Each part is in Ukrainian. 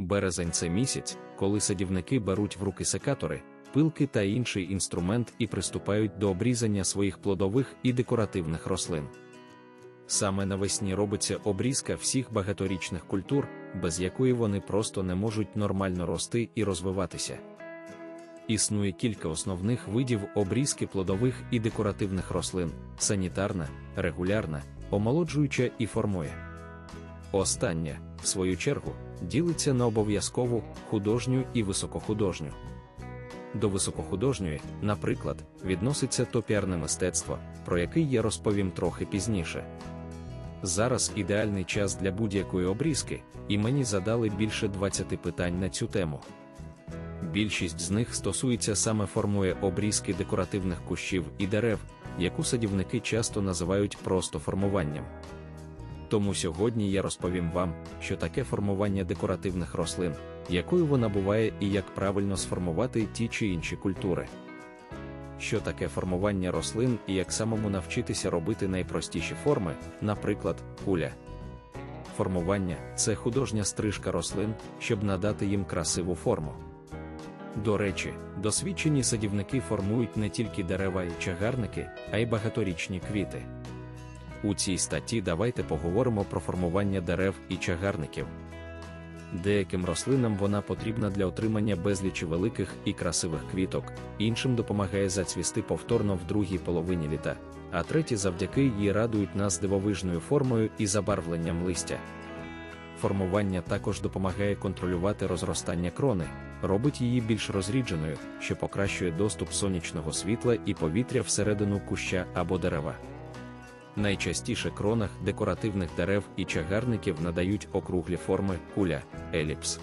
Березень це місяць, коли садівники беруть в руки секатори, пилки та інший інструмент і приступають до обрізання своїх плодових і декоративних рослин. Саме навесні робиться обрізка всіх багаторічних культур, без якої вони просто не можуть нормально рости і розвиватися. Існує кілька основних видів обрізки плодових і декоративних рослин: санітарна, регулярна, омолоджуюча і формує. Остання, в свою чергу, ділиться на обов'язкову художню і високохудожню. До високохудожньої, наприклад, відноситься топіарне мистецтво, про який я розповім трохи пізніше. Зараз ідеальний час для будь-якої обрізки, і мені задали більше 20 питань на цю тему. Більшість з них стосується саме формує обрізки декоративних кущів і дерев, яку садівники часто називають просто формуванням. Тому сьогодні я розповім вам, що таке формування декоративних рослин, якою вона буває і як правильно сформувати ті чи інші культури. Що таке формування рослин і як самому навчитися робити найпростіші форми, наприклад, куля. Формування це художня стрижка рослин, щоб надати їм красиву форму. До речі, досвідчені садівники формують не тільки дерева і чагарники, а й багаторічні квіти. У цій статті давайте поговоримо про формування дерев і чагарників. Деяким рослинам вона потрібна для отримання безлічі великих і красивих квіток, іншим допомагає зацвісти повторно в другій половині літа, а треті завдяки їй радують нас дивовижною формою і забарвленням листя. Формування також допомагає контролювати розростання крони, робить її більш розрідженою, що покращує доступ сонячного світла і повітря всередину куща або дерева. Найчастіше кронах декоративних дерев і чагарників надають округлі форми куля, еліпс.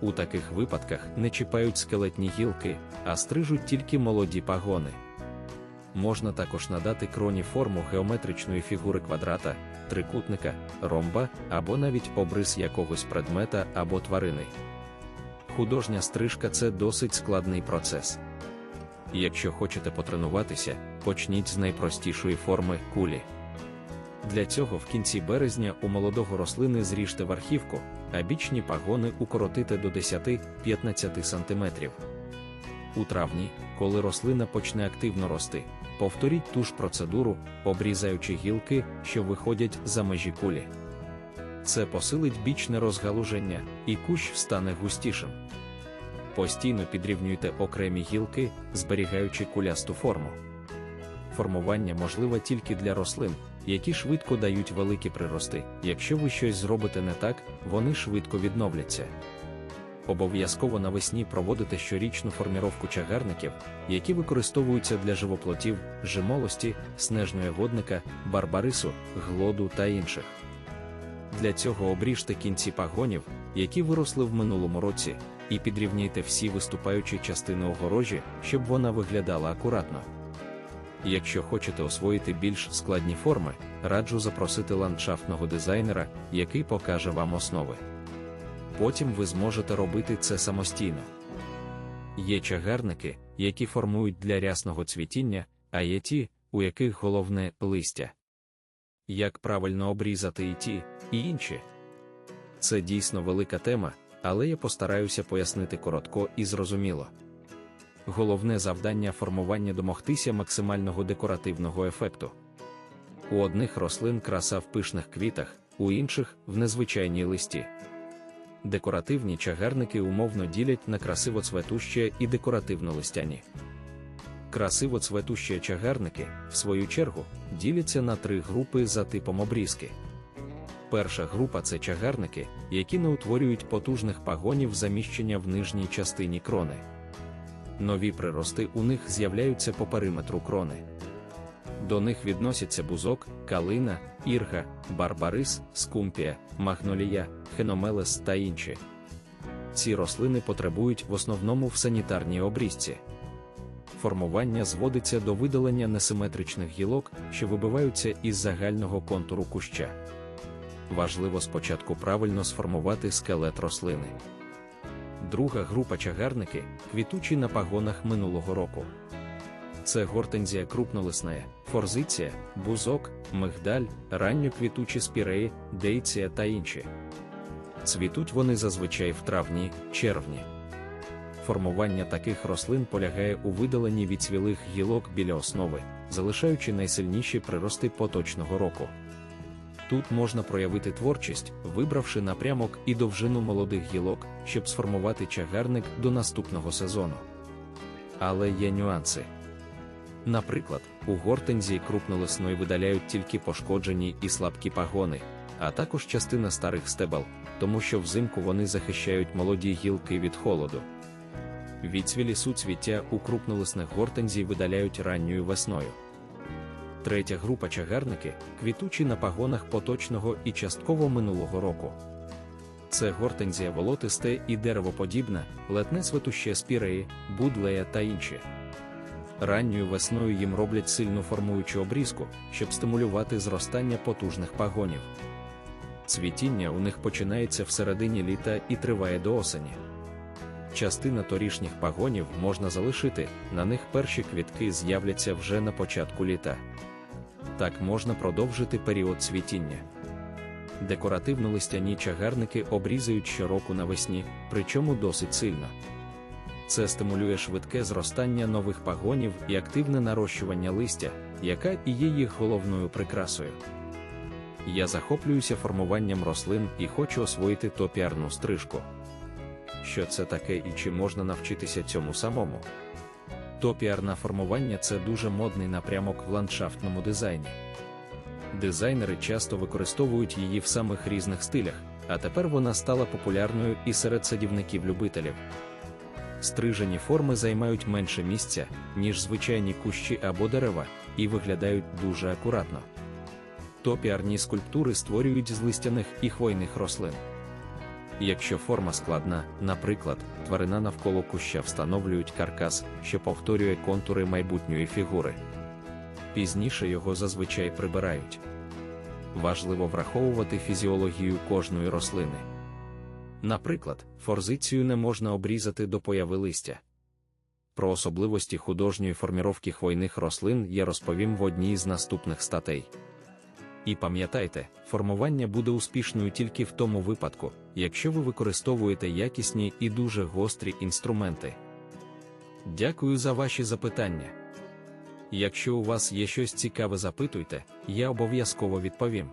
У таких випадках не чіпають скелетні гілки, а стрижуть тільки молоді пагони. Можна також надати кроні форму геометричної фігури квадрата, трикутника, ромба або навіть обрис якогось предмета або тварини. Художня стрижка це досить складний процес. Якщо хочете потренуватися, почніть з найпростішої форми кулі. Для цього в кінці березня у молодого рослини зріжте верхівку, а бічні пагони укоротите до 10-15 см. У травні, коли рослина почне активно рости, повторіть ту ж процедуру, обрізаючи гілки, що виходять за межі кулі. Це посилить бічне розгалуження, і кущ стане густішим. Постійно підрівнюйте окремі гілки, зберігаючи кулясту форму. Формування можливе тільки для рослин, які швидко дають великі прирости. Якщо ви щось зробите не так, вони швидко відновляться. Обов'язково навесні проводити щорічну форміровку чагарників, які використовуються для живоплотів, жимолості, снежного годника, барбарису, глоду та інших. Для цього обріжте кінці пагонів, які виросли в минулому році, і підрівняйте всі виступаючі частини огорожі, щоб вона виглядала акуратно. Якщо хочете освоїти більш складні форми, раджу запросити ландшафтного дизайнера, який покаже вам основи. Потім ви зможете робити це самостійно. Є чагарники, які формують для рясного цвітіння, а є ті, у яких головне листя. Як правильно обрізати і ті, і інші? Це дійсно велика тема, але я постараюся пояснити коротко і зрозуміло. Головне завдання формування домогтися максимального декоративного ефекту. У одних рослин краса в пишних квітах, у інших в незвичайній листі. Декоративні чагарники умовно ділять на красивоцветущі і декоративно-листяні. Красивоцветущі чагарники, в свою чергу, діляться на три групи за типом обрізки. Перша група це чагарники, які не утворюють потужних пагонів заміщення в нижній частині крони. Нові прирости у них з'являються по периметру крони. До них відносяться бузок, калина, ірга, барбарис, скумпія, магнолія, хеномелес та інші. Ці рослини потребують в основному в санітарній обрізці. Формування зводиться до видалення несиметричних гілок, що вибиваються із загального контуру куща. Важливо спочатку правильно сформувати скелет рослини. Друга група чагарники квітучі на пагонах минулого року. Це гортензія крупнолисна, форзиція, бузок, мигдаль, ранньоквітучі спіреї, дейція та інші. Цвітуть вони зазвичай в травні, червні. Формування таких рослин полягає у видаленні відцвілих гілок біля основи, залишаючи найсильніші прирости поточного року. Тут можна проявити творчість, вибравши напрямок і довжину молодих гілок, щоб сформувати чагарник до наступного сезону. Але є нюанси. Наприклад, у гортензії крупнолисної видаляють тільки пошкоджені і слабкі пагони, а також частина старих стебел, тому що взимку вони захищають молоді гілки від холоду. Відцвілі суцвіття у крупнолисних гортензій видаляють ранньою весною. Третя група чагарники квітучі на пагонах поточного і частково минулого року. Це гортензія волотисте і деревоподібна, летне цветуще спіреї, будлея та інші. Ранньою весною їм роблять сильну формуючу обрізку, щоб стимулювати зростання потужних пагонів. Цвітіння у них починається в середині літа і триває до осені. Частина торішніх пагонів можна залишити, на них перші квітки з'являться вже на початку літа. Так можна продовжити період цвітіння. Декоративно-листяні чагарники обрізають щороку навесні, причому досить сильно. Це стимулює швидке зростання нових пагонів і активне нарощування листя, яка і є їх головною прикрасою. Я захоплююся формуванням рослин і хочу освоїти топіарну стрижку. Що це таке і чи можна навчитися цьому самому? Топіарне формування це дуже модний напрямок в ландшафтному дизайні. Дизайнери часто використовують її в самих різних стилях, а тепер вона стала популярною і серед садівників-любителів. Стрижені форми займають менше місця, ніж звичайні кущі або дерева, і виглядають дуже акуратно. Топіарні скульптури створюють з листяних і хвойних рослин. Якщо форма складна, наприклад, тварина навколо куща встановлюють каркас, що повторює контури майбутньої фігури. Пізніше його зазвичай прибирають. Важливо враховувати фізіологію кожної рослини. Наприклад, форзицію не можна обрізати до появи листя. Про особливості художньої форміровки хвойних рослин я розповім в одній з наступних статей. І пам'ятайте, формування буде успішною тільки в тому випадку, якщо ви використовуєте якісні і дуже гострі інструменти. Дякую за ваші запитання. Якщо у вас є щось цікаве, запитуйте, я обов'язково відповім.